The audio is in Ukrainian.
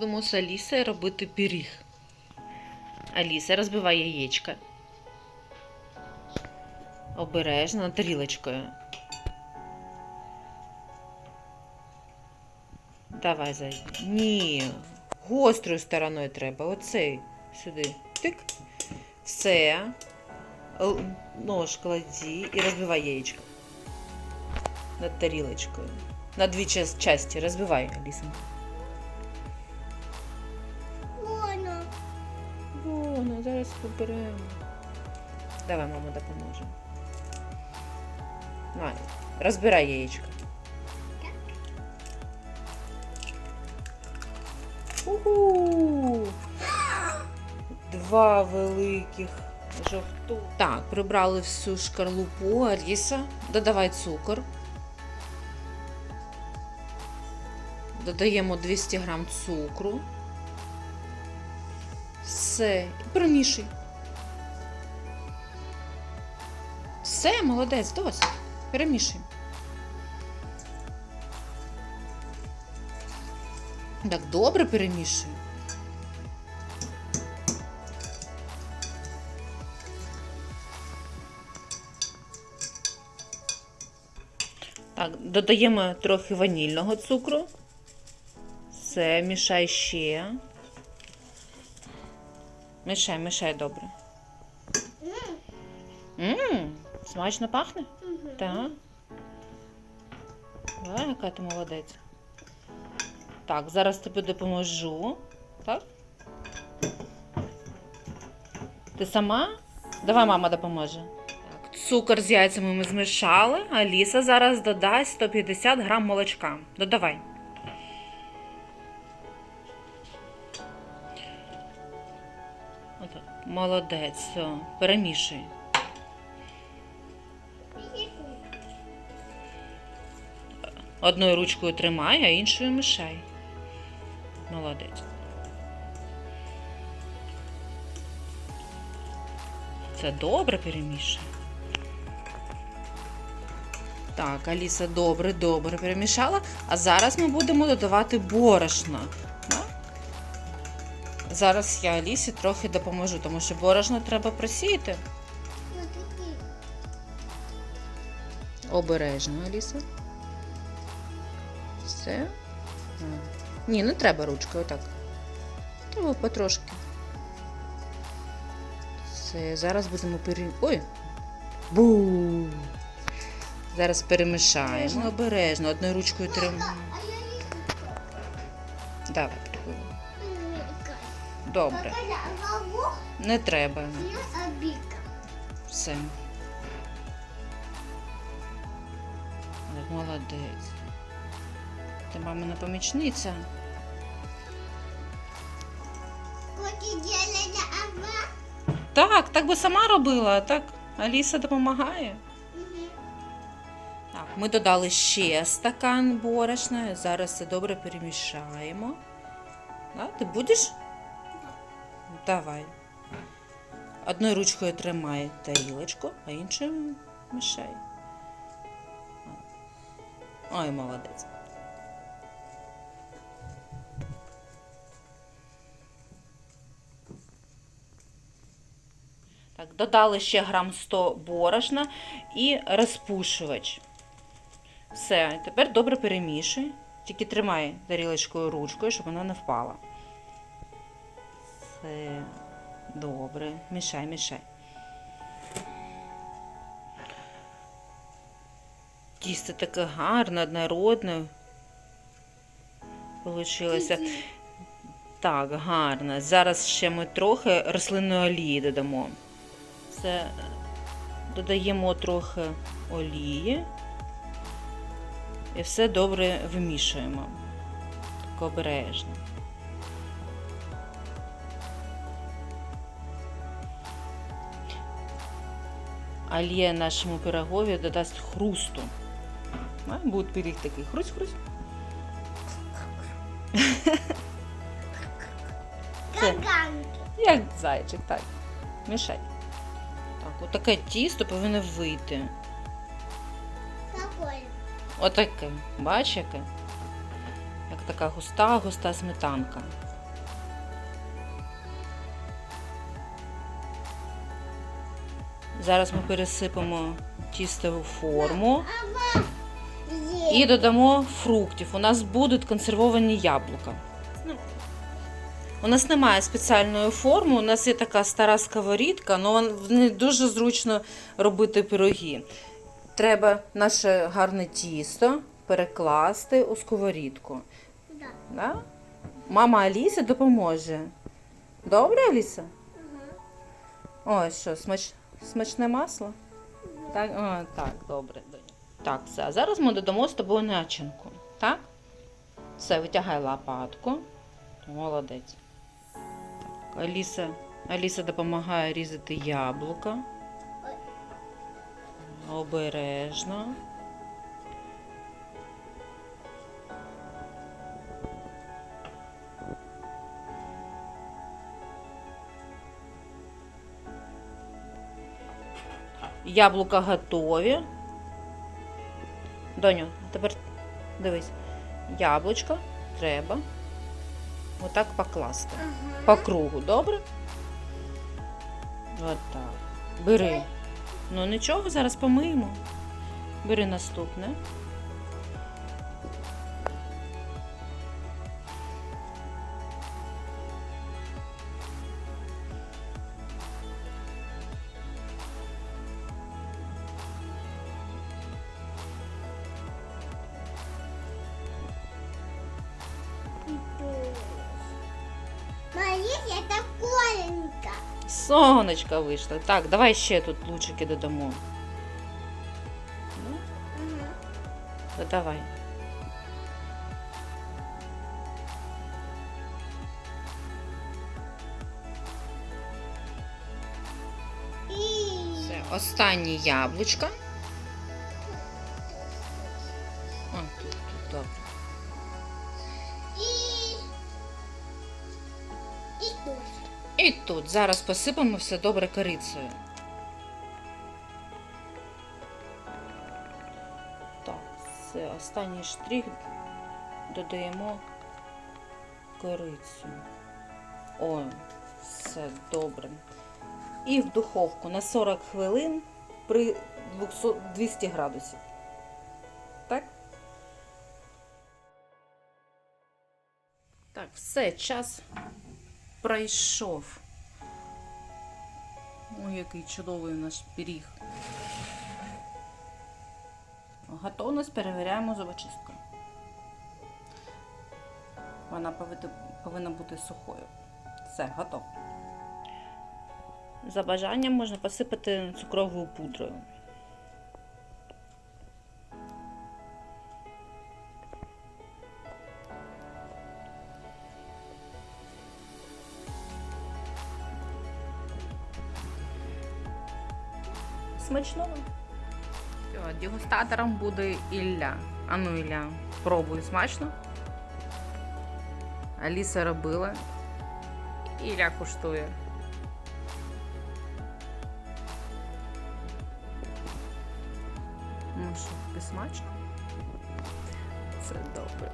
Будемо з Алісою робити пиріг. Аліса розбивай яєчка. Обережно тарілочкою. Давай, зай. Ні. Гострою стороною треба. Оцей. Сюди. Тик. Все. Нож клади і розбивай яєчко. Над тарілочкою. На дві час- часті. Розбивай, Аліса. Воно, зараз поберемо. Давай, мама допоможе. На, розбирай яєчко. Уху! Два великих жовту. Так, прибрали всю шкарлупу, Аліса. Додавай цукор. Додаємо 200 грам цукру. Все, і перемішуй. Все, молодець, досить. Перемішуй. Так, добре перемішуй. Так, додаємо трохи ванільного цукру. Все, мішай ще. Мішай, мішай добре. Мм, смачно пахне? Так. Давай, яка ти молодець. Так, зараз тобі допоможу. Так? Ти сама? Давай мама допоможе. Так, цукор з яйцями ми змішали. Аліса зараз додасть 150 грам молочка. Додавай. Молодець, все. Перемішуй. Одною ручкою тримай, а іншою мішай. Молодець. Це добре перемішуй. Так, Аліса добре, добре перемішала. А зараз ми будемо додавати борошно. Зараз я Алісі трохи допоможу, тому що борошно треба просіяти. Обережно, Аліса. Все. Ні, не треба ручкою, отак. Треба потрошки. Все, зараз будемо пере... Ой! Бу! Зараз перемішаємо. Обережно, одною ручкою тримаємо. Давай. велика. Добре. Не треба. Все. От Молодець. Ти мамина помічниця. Так, так би сама робила, так Аліса допомагає. Так, ми додали ще стакан борошна. Зараз це добре перемішаємо. Да, ти будеш? Давай. Одною ручкою тримай тарілочку, а іншою мішай. Ой, молодець. Так, додали ще грам 100 борошна і розпушувач. Все, тепер добре перемішуй. Тільки тримай тарілочкою ручкою, щоб вона не впала. Все, добре. Мішай, мішай. Тісто таке гарне, однородне. Получилося. Так, гарно. Зараз ще ми трохи рослинної олії додамо. Це додаємо трохи олії і все добре вимішуємо. Так обережно. Олія нашому пирогові додасть хрусту. Буде пиріг такий хрусь-хрусь. Як зайчик, так. Мішай. Так, отаке тісто повинно вийти. Отаке. Бач, яке? Як така густа, густа сметанка. Зараз ми пересипемо тістову форму і додамо фруктів. У нас будуть консервовані яблука. Ну, У нас немає спеціальної форми, у нас є така стара сковорідка, але ній дуже зручно робити пироги. Треба наше гарне тісто перекласти у сковорідку. Да. Да? Мама Аліса допоможе. Добре, Аліса? Ось що, смач... смачне масло? Так, О, так, добре. Так, все. А зараз ми додамо з тобою начинку. Так? Все, витягай лопатку. Молодець. Аліса, Аліса допомагає різати яблука. Обережно. Яблука готові. Доню, тепер дивись. Яблучко треба отак покласти. По кругу, добре? Отак. Бери. Ну нічого, зараз помиємо. Бери наступне. Это коленка. Сонечко вийшло. Так, давай ще тут лучики додамо. Ну, Додавай. И... Все, останнє яблучко. О, тут, тут, добре. І тут зараз посипемо все добре корицею. Так, все, останній штрих додаємо корицю. О, все добре. І в духовку на 40 хвилин при 200, 200 градусів. Так? Так, все, час пройшов. Ой, який чудовий наш пиріг. Готовність перевіряємо зубочисткою. Вона повинна, бути сухою. Все, готово. За бажанням можна посипати цукровою пудрою. Смачного. Все, дегустатором буде Ілля. А ну, Ілля, пробуй смачно. Аліса робила. Ілля куштує. Ну що, смачно? Це добре.